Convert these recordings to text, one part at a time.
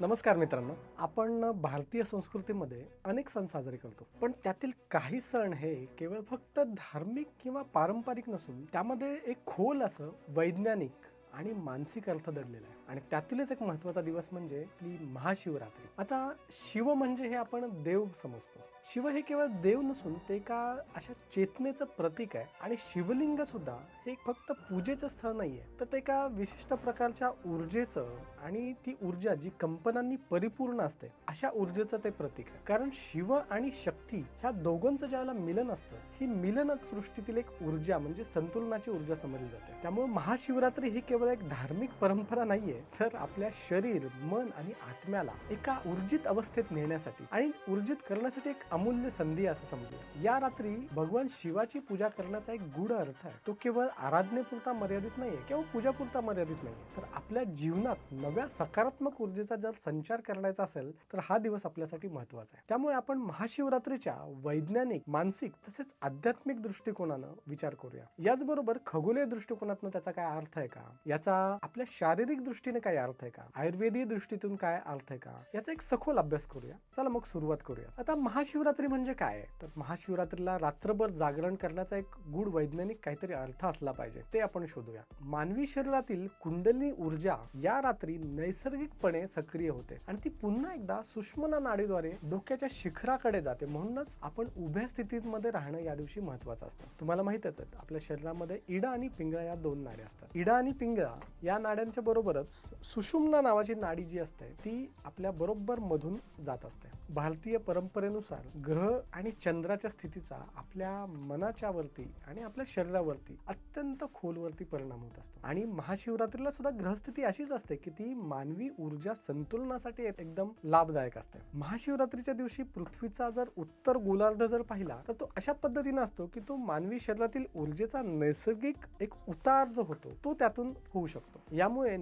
नमस्कार मित्रांनो. आपण भारतीय संस्कृतीमध्ये अनेक सण साजरे करतो. पण त्यातील काही सण हे केवळ फक्त धार्मिक किंवा पारंपरिक नसून त्यामध्ये एक खोल असं वैज्ञानिक आणि मानसिक अर्थ दडलेला आहे. आणि त्यातीलच एक महत्त्वाचा दिवस म्हणजे ती महाशिवरात्री. आता शिव म्हणजे हे आपण देव समजतो. शिव हे केवळ देव नसून ते एका अशा चेतनेचं प्रतीक आहे आणि शिवलिंग सुद्धा हे फक्त पूजेचं स्थळ नाही आहे तर ते एका विशिष्ट प्रकारच्या ऊर्जेचं आणि ती ऊर्जा जी कंपनांनी परिपूर्ण असते अशा ऊर्जेचं ते प्रतीक आहे. कारण शिव आणि शक्ती ह्या दोघांचं ज्यावेळेला मिलन असतं ही मिलनच सृष्टीतील एक ऊर्जा म्हणजे संतुलनाची ऊर्जा समजली जाते. त्यामुळे महाशिवरात्री ही केवळ एक धार्मिक परंपरा नाहीये तर आपल्या शरीर मन आणि आत्म्याला एका ऊर्जित अवस्थेत नेण्यासाठी आणि ऊर्जित करण्यासाठी एक अमूल्य संधी असं समजूया. या रात्री भगवान शिवाची पूजा करण्याचा एक गूढ अर्थ आहे. तो केवळ आराधनेपुरता मर्यादित नाहीये किंवा पूजापुरता मर्यादित नाहीये. तर आपल्या जीवनात नव्या सकारात्मक ऊर्जेचा जर संचार करायचा असेल तर हा दिवस आपल्यासाठी महत्त्वाचा आहे. त्यामुळे आपण महाशिवरात्रीच्या वैज्ञानिक मानसिक तसेच आध्यात्मिक दृष्टिकोनानं विचार करूया. याचबरोबर खगोलीय दृष्टिकोनातनं त्याचा काय अर्थ आहे का? याचा आपल्या शारीरिक दृष्टीने काय अर्थ आहे का? आयुर्वेदीय दृष्टीतून काय अर्थ आहे का? याचा एक सखोल अभ्यास करूया. चला मग सुरुवात करूया. आता महाशिवरात्री म्हणजे काय? तर महाशिवरात्रीला रात्रभर जागरण करण्याचा एक गुढ वैज्ञानिक काहीतरी अर्थ असला पाहिजे. ते आपण शोधूया. मानवी शरीरातील कुंडली ऊर्जा या रात्री नैसर्गिकपणे सक्रिय होते. आणि ती पुन्हा एकदा सुषमना नाडीद्वारे डोक्याच्या शिखराकडे जाते. म्हणूनच आपण उभ्या स्थितीमध्ये राहणं या दिवशी महत्वाचं असतं. तुम्हाला माहितच आहे आपल्या शरीरामध्ये इडा आणि पिंगळा या दोन नाड्या असतात. इडा आणि पिंगळा या नाड्यांच्या बरोबरच सुषुम्ना नावाची नाडी जी असते ती आपल्या बरोबर मधून जात असते. भारतीय परंपरेनुसार ग्रह आणि चंद्राच्या स्थितीचा आपल्या मनाच्या वरती आणि आपल्या शरीरावरती अत्यंत खोलवरती परिणाम होत असतो. आणि महाशिवरात्रीला सुद्धा ग्रहस्थिती अशीच असते की ती मानवी ऊर्जा संतुलनासाठी एकदम लाभदायक असते. महाशिवरात्रीच्या दिवशी पृथ्वीचा जर उत्तर गोलार्ध जर पाहिला तर तो अशा पद्धतीने असतो की तो मानवी शरीरातील ऊर्जेचा नैसर्गिक एक उतार जो होतो तो त्यातून होऊ शकतो. यामुळे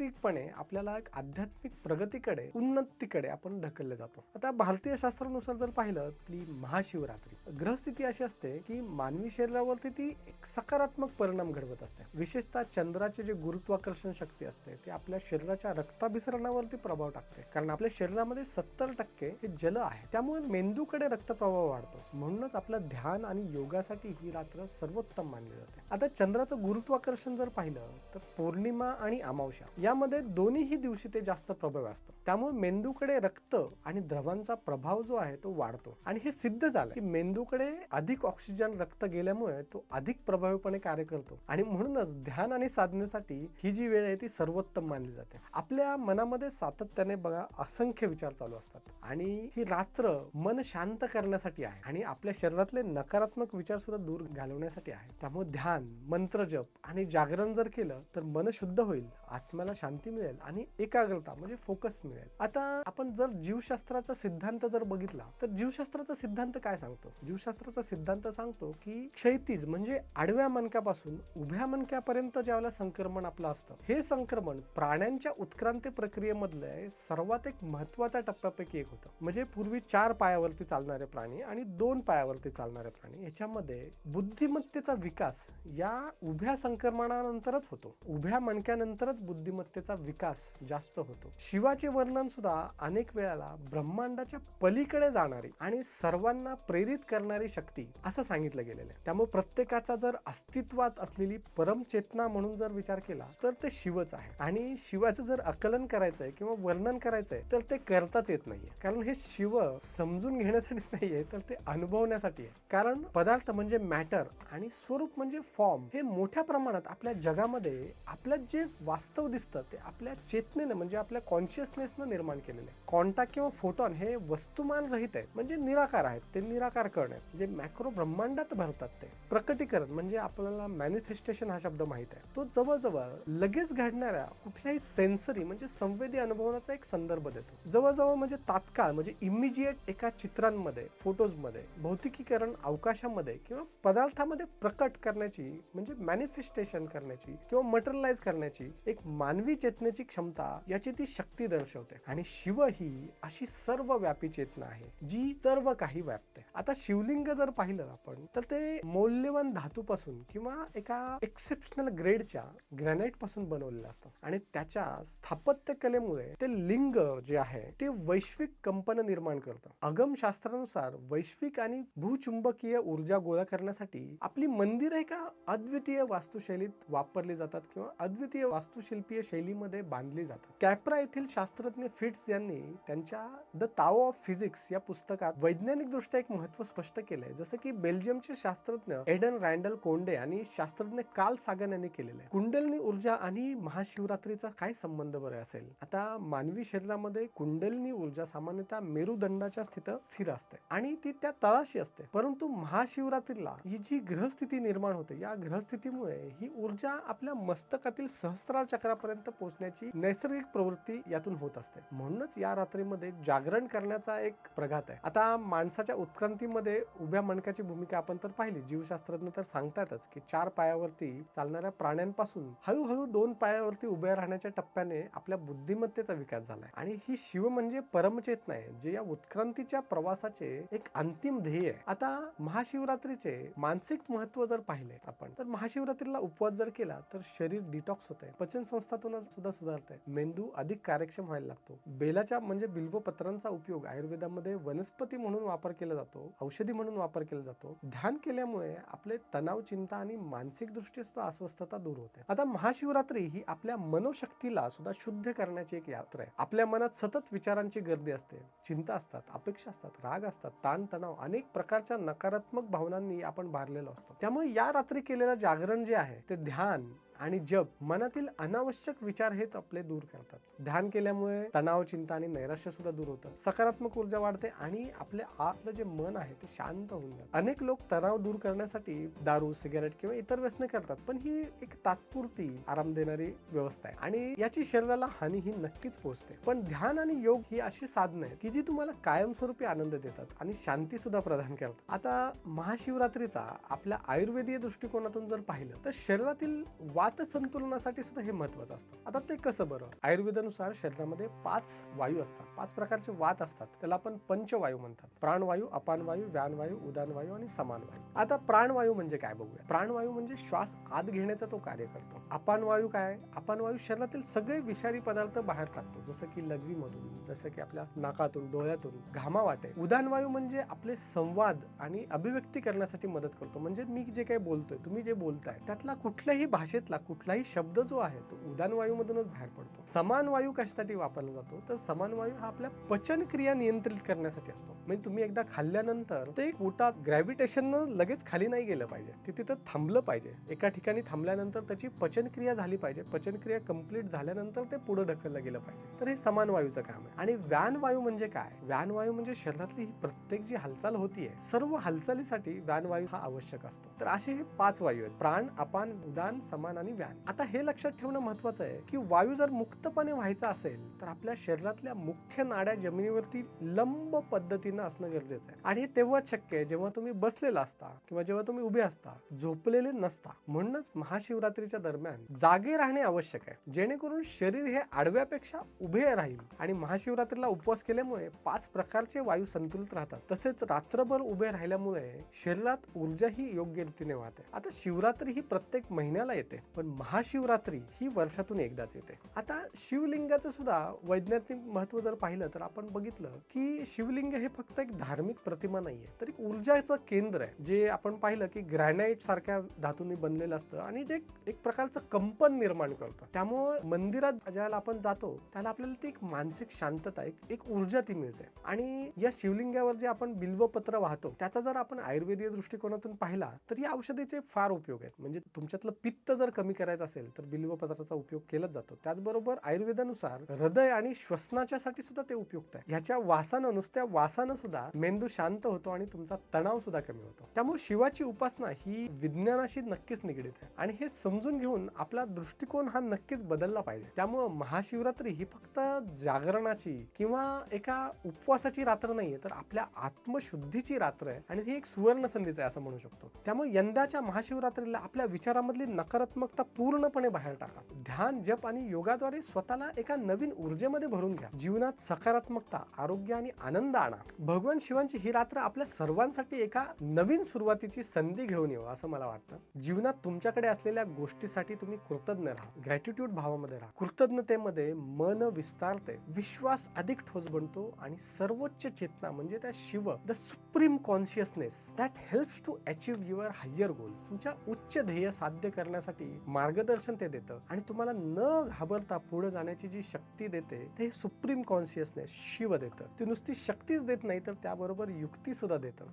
नैसर्गिकपणे आपल्याला एक आध्यात्मिक प्रगतीकडे उन्नतीकडे आपण ढकलले जातो. आता भारतीय शास्त्रानुसार जर पाहिलं ती महाशिवरात्री. ग्रहस्थिती अशी असते की मानवी शरीरावरती ती एक सकारात्मक परिणाम घडवत असते. विशेषतः चंद्राचे जे गुरुत्वाकर्षण शक्ती असते ते आपल्या शरीराच्या रक्ताभिसरणावरती प्रभाव टाकते. कारण आपल्या शरीरामध्ये सत्तर टक्के हे जल आहे. त्यामुळे मेंदूकडे रक्तप्रवाह वाढतो. म्हणूनच आपलं ध्यान आणि योगासाठी ही रात्र सर्वोत्तम मानली जाते. आता चंद्राचं गुरुत्वाकर्षण जर पाहिलं तर पौर्णिमा आणि अमावस्या यामध्ये दोन्हीही दिवशी ते जास्त प्रभाव असतं. त्यामुळे मेंदूकडे रक्त आणि द्रवांचा प्रभाव जो आहे तो वाढतो. आणि हे सिद्ध झालं की मेंदूकडे अधिक ऑक्सिजन रक्त गेल्यामुळे तो अधिक प्रभावीपणे कार्य करतो. आणि म्हणूनच ध्यान आणि साधनेसाठी ही जी वेळ आहे ती सर्वोत्तम मानली जाते. आपल्या मनामध्ये सातत्याने बघा असंख्य विचार चालू असतात. आणि ही रात्र मन शांत करण्यासाठी आहे. आणि आपल्या शरीरातले नकारात्मक विचार सुद्धा दूर घालवण्यासाठी आहे. त्यामुळे ध्यान मंत्र जप आणि जागरण जर केलं तर मन शुद्ध होईल. आत्म्याला शांती मिळेल आणि एकाग्रता म्हणजे फोकस मिळेल. आता आपण जर जीवशास्त्राचा सिद्धांत जर बघितला तर जीवशास्त्राचा सिद्धांत काय सांगतो? जीवशास्त्राचा सिद्धांत सांगतो की क्षैतिज म्हणजे आडव्या मणक्यापासून उभ्या मणक्यापर्यंत ज्यावेळेला संक्रमण आपलं असतं हे संक्रमण प्राण्यांच्या उत्क्रांती प्रक्रियेमधले सर्वात एक महत्त्वाचा टप्प्यापैकी एक होतं. म्हणजे पूर्वी चार पायावरती चालणारे प्राणी आणि दोन पायावरती चालणारे प्राणी याच्यामध्ये बुद्धिमत्तेचा विकास या उभ्या संक्रमणानंतरच होतो. उभ्या मणक्यानंतरच सत्तेचा विकास जास्त होतो. शिवाचे वर्णन सुद्धा अनेक वेळाला ब्रह्मांडाच्या पलीकडे जाणारी आणि सर्वांना प्रेरित करणारी शक्ती असं सांगितलं गेलेलं आहे. त्यामुळे प्रत्येकाचा जर अस्तित्वात असलेली परमचेतना म्हणून जर विचार केला तर ते शिवच आहे. आणि शिवाचं जर आकलन करायचंय किंवा वर्णन करायचंय तर ते करताच येत नाहीये. कारण हे शिव समजून घेण्यासाठी नाहीये तर ते अनुभवण्यासाठी आहे. कारण पदार्थ म्हणजे मॅटर आणि स्वरूप म्हणजे फॉर्म हे मोठ्या प्रमाणात आपल्या जगामध्ये आपल्यात जे वास्तव दिसतं ते आपल्या चेतनेनं म्हणजे आपल्या कॉन्शियसनेसनं निर्माण केलेलं आहे. कॉन्टा किंवा फोटॉन हे वस्तुमान रहित आहेत म्हणजे निराकार आहेत ते निराकार कर्ण आहेत. जे मॅक्रो ब्रह्मांडात भरतात ते प्रकटीकरण म्हणजे आपल्याला मॅनिफेस्टेशन हा शब्द माहीत आहे. तो जवळजवळ लगेच घडणाऱ्या कुठल्याही सेन्सरी म्हणजे संवेदी अनुभवण्याचा एक संदर्भ देतो. जवळजवळ म्हणजे तात्काळ म्हणजे इमिजिएट एका चित्रांमध्ये फोटोजमध्ये भौतिकीकरण अवकाशामध्ये किंवा पदार्थामध्ये प्रकट करण्याची म्हणजे मॅनिफेस्टेशन करण्याची किंवा मटेरियलाइज करण्याची एक मानवी चेतनेची क्षमता याची ती शक्ती दर्शवते. आणि शिव ही अशी सर्व व्यापी चेतना आहे जी सर्व काही व्यापते. आता शिवलिंग जर पाहिलं आपण तर ते मौल्यवान धातूपासून किंवा एका एक्सेप्शनल ग्रेडच्या ग्रॅनाइटपासून बनवलेलं असतं. आणि त्याच्या स्थापत्य कलेमुळे ते लिंग जे आहे ते वैश्विक कंपन निर्माण करतं. अगम शास्त्रानुसार वैश्विक आणि भूचुंबकीय ऊर्जा गोळा करण्यासाठी आपली मंदिर एका अद्वितीय वास्तुशैलीत वापरली जातात किंवा अद्वितीय वास्तुशिल्पीय शैलीमध्ये बांधली जातात. कॅप्रा येथील शास्त्रज्ञ फिट्स यांनी त्यांच्या द ताओ ऑफ फिजिक्स या पुस्तकात वैज्ञानिक दृष्ट्या एक महत्त्व स्पष्ट केलंय. जसं की बेल्जियमचे शास्त्रज्ञ एडन रँडल कोंडे आणि शास्त्रज्ञ काल सागन यांनी केलेलं आहे. कुंडलनी ऊर्जा आणि महाशिवरात्रीचा काय संबंध बरं असेल? आता मानवी शरीरामध्ये कुंडलनी ऊर्जा सामान्यतः मेरुदंडाच्या स्थित स्थिर असते आणि ती त्या तळाशी असते. परंतु महाशिवरात्रीला ही जी ग्रहस्थिती निर्माण होते या ग्रहस्थितीमुळे ही ऊर्जा आपल्या मस्तकातील सहस्रार चक्रापर्यंत पोहोचण्याची नैसर्गिक प्रवृत्ती यातून होत असते. म्हणूनच या रात्रीमध्ये जागरण करण्याचा एक प्रघात आहे. आता माणसाच्या उत्क्रांतीमध्ये उभ्या मणक्याची भूमिका आपण तर पाहिली. जीवशास्त्रज्ञ तर सांगतातच की चार पायावरती चालणाऱ्या प्राण्यांपासून हळूहळू दोन पायावरती उभ्या राहण्याच्या टप्प्याने आपल्या बुद्धिमत्तेचा विकास झालाय. आणि ही शिव म्हणजे परमचेतना आहे जे या उत्क्रांतीच्या प्रवासाचे एक अंतिम ध्येय आहे. आता महाशिवरात्रीचे मानसिक महत्त्व जर पाहिले आपण तर महाशिवरात्रीला उपवास जर केला तर शरीर डिटॉक्स होत आहे पचन दृष्टिकोनातून सुद्धा सुधारत आहे मेंदू अधिक कार्यक्षम व्हायला लागतो. बेलाच्या म्हणजे बिल्व पत्रांचा उपयोग आयुर्वेदामध्ये वनस्पती म्हणून वापर केला जातो औषधी म्हणून वापर केला जातो. ध्यान केल्यामुळे आपले तणाव चिंता आणि मानसिक दृष्टी सुद्धा अस्वस्थता दूर होते. आता महाशिवरात्री ही आपल्या मनोशक्तीला सुद्धा शुद्ध करण्याची एक यात्रा आहे. आपल्या मनात सतत विचारांची गर्दी असते. चिंता असतात अपेक्षा असतात राग असतात ताणतणाव अनेक प्रकारच्या नकारात्मक भावनांनी आपण भारलेलो असतो. त्यामुळे या रात्री केलेलं जागरण जे आहे ते ध्यान आणि जप मनातील अनावश्यक विचार हे आपले दूर करतात. ध्यान केल्यामुळे तणाव चिंता आणि नैराश्य सुद्धा दूर होतं सकारात्मक ऊर्जा वाढते आणि आपले आतलं जे मन आहे ते शांत होऊन जातं. अनेक लोक तणाव दूर करण्यासाठी दारू सिगारेट किंवा इतर व्यसने करतात पण ही एक तात्पुरती आराम देणारी व्यवस्था आहे आणि याची शरीराला हानी ही नक्कीच पोहोचते. पण ध्यान आणि योग ही अशी साधनं आहे की जी तुम्हाला कायमस्वरूपी आनंद देतात आणि शांती सुद्धा प्रदान करतात. आता महाशिवरात्रीचा आपल्या आयुर्वेदीय दृष्टिकोनातून जर पाहिलं तर शरीरातील वा संतुलनासाठी सुद्धा हे महत्वाचं असतं. आता ते कसं बरं? आयुर्वेदानुसार शरीरामध्ये पाच वायू असतात. पाच प्रकारचे वात असतात. त्याला आपण पंचवायू म्हणतात. प्राणवायू अपानवायू व्यानवायू उदानवायू आणि समानवायू. आता प्राणवायू म्हणजे काय बघूया. प्राणवायू म्हणजे श्वास आत घेण्याचा तो कार्य करतो. अपानवायू काय? अपानवायू शरीरातील सगळे विषारी पदार्थ बाहेर टाकतो. जसं की लघवीमधून जसं की आपल्या नाकातून डोळ्यातून घामा वाटे. उदानवायू म्हणजे आपले संवाद आणि अभिव्यक्ती करण्यासाठी मदत करतो. म्हणजे मी जे काही बोलतोय तुम्ही जे बोलताय त्यातला कुठल्याही भाषेतला कुठलाही शब्द जो आहे तो उदान वायूमधूनच बाहेर पडतो. समान वायू कशासाठी वापरला जातो? तर समान वायू हा आपल्या पचन क्रिया नियंत्रित करण्यासाठी असतो. म्हणजे तुम्ही एकदा खाल्ल्यानंतर ते पोटात ग्रॅव्हिटेशन लगेच खाली नाही गेलं पाहिजे. ते तिथं थांबलं पाहिजे. एका ठिकाणी थांबल्यानंतर त्याची पचनक्रिया झाली पाहिजे. पचनक्रिया कंप्लीट कंप्लीट झाल्यानंतर ते पुढे ढकललं गेलं पाहिजे. तर हे समान वायूचं काम आहे. आणि व्यान वायू म्हणजे काय? व्यान वायू म्हणजे शरीरातली ही प्रत्येक जी हालचाल होतीये सर्व हालचालीसाठी व्यान वायू हा आवश्यक असतो. तर असे हे पाच वायू आहेत. प्राण अपान उदान समान आणि व्यान आता हे लक्षात ठेवणं महत्वाचं आहे की वायू जर मुक्तपणे व्हायचा असेल तर आपल्या शरीरातल्या मुख्य नाड्या जमिनीवरती लंब पद्धतीनं असणं गरजेचं आहे. आणि हे तेव्हाच शक्य आहे जेव्हा तुम्ही बसलेला असता किंवा जेव्हा तुम्ही उभे असता झोपलेले नसता. म्हणूनच महाशिवरात्रीच्या दरम्यान जागे राहणे आवश्यक आहे. जेणेकरून शरीर हे आडव्यापेक्षा उभे राहील आणि महाशिवरात्रीला उपवास केल्यामुळे पाच प्रकारचे वायू संतुलित राहतात. तसेच रात्रभर उभे राहिल्यामुळे शरीरात ऊर्जा ही योग्य रीतीने वाहते. आता शिवरात्री ही प्रत्येक महिन्याला येते. पण महाशिवरात्री ही वर्षातून एकदाच येते. आता शिवलिंगाचं सुद्धा वैज्ञानिक महत्त्व जर पाहिलं तर आपण बघितलं की शिवलिंग हे फक्त एक धार्मिक प्रतिमा नाहीये तर एक ऊर्जाचं केंद्र आहे. जे आपण पाहिलं की ग्रॅनाइट सारख्या धातूंनी बनलेलं असतं आणि जे एक प्रकारचं कंपन निर्माण करतं. त्यामुळं मंदिरात ज्याला आपण जातो त्याला आपल्याला ती एक मानसिक शांतता एक एक ऊर्जा ती मिळते. आणि या शिवलिंगावर जे आपण बिल्वपत्र वाहतो त्याचा जर आपण आयुर्वेदीय दृष्टिकोनातून पाहिला तर या औषधीचे फार उपयोग आहेत. म्हणजे तुमच्यातलं पित्त जर कमी कमी करायचं असेल तर बिल्वपत्राचा उपयोग केलाच जातो. त्याचबरोबर आयुर्वेदानुसार हृदय आणि श्वसनाच्या साठी सुद्धा ते उपयुक्त आहे. ह्याच्या वासानं नुसत्या वासानं सुद्धा मेंदू शांत होतो आणि तुमचा तणाव सुद्धा कमी होतो. त्यामुळे शिवाची उपासना ही विज्ञानाशी नक्कीच निगडीत आहे. आणि हे समजून घेऊन आपला दृष्टिकोन हा नक्कीच बदलला पाहिजे. त्यामुळं महाशिवरात्री ही फक्त जागरणाची किंवा एका उपवासाची रात्र नाहीये तर आपल्या आत्मशुद्धीची रात्र आहे. आणि ती एक सुवर्ण संधीच आहे असं म्हणू शकतो. त्यामुळे यंदाच्या महाशिवरात्रीला आपल्या विचारामधली नकारात्मक नकारात्मकता पूर्णपणे बाहेर टाका. ध्यान जप आणि योगाद्वारे स्वतःला एका नवीन ऊर्जेमध्ये भरून घ्या. जीवनात सकारात्मकता आरोग्य आणि आनंद आणा. भगवान शिवांची ही रात्र आपल्या सर्वांसाठी एका नवीन सुरुवातीची संधी घेऊन येऊ असं मला वाटतं. जीवनात तुमच्याकडे असलेल्या गोष्टीसाठी तुम्ही कृतज्ञ राहा. ग्रॅटिट्यूड भावामध्ये राहा. कृतज्ञतेमध्ये मन विस्तारते. विश्वास अधिक ठोस बनतो आणि सर्वोच्च चेतना म्हणजे त्या Shiva the supreme consciousness that helps to achieve your higher goals तुमच्या उच्च ध्येय साध्य करण्यासाठी मार्गदर्शन ते देतं. आणि तुम्हाला न घाबरता पुढे जाण्याची जी शक्ती देते ते सुप्रीम कॉन्शियसनेस शिव देतं. ती नुसती शक्तीच देत नाही तर त्याबरोबर युक्ती सुद्धा देतं.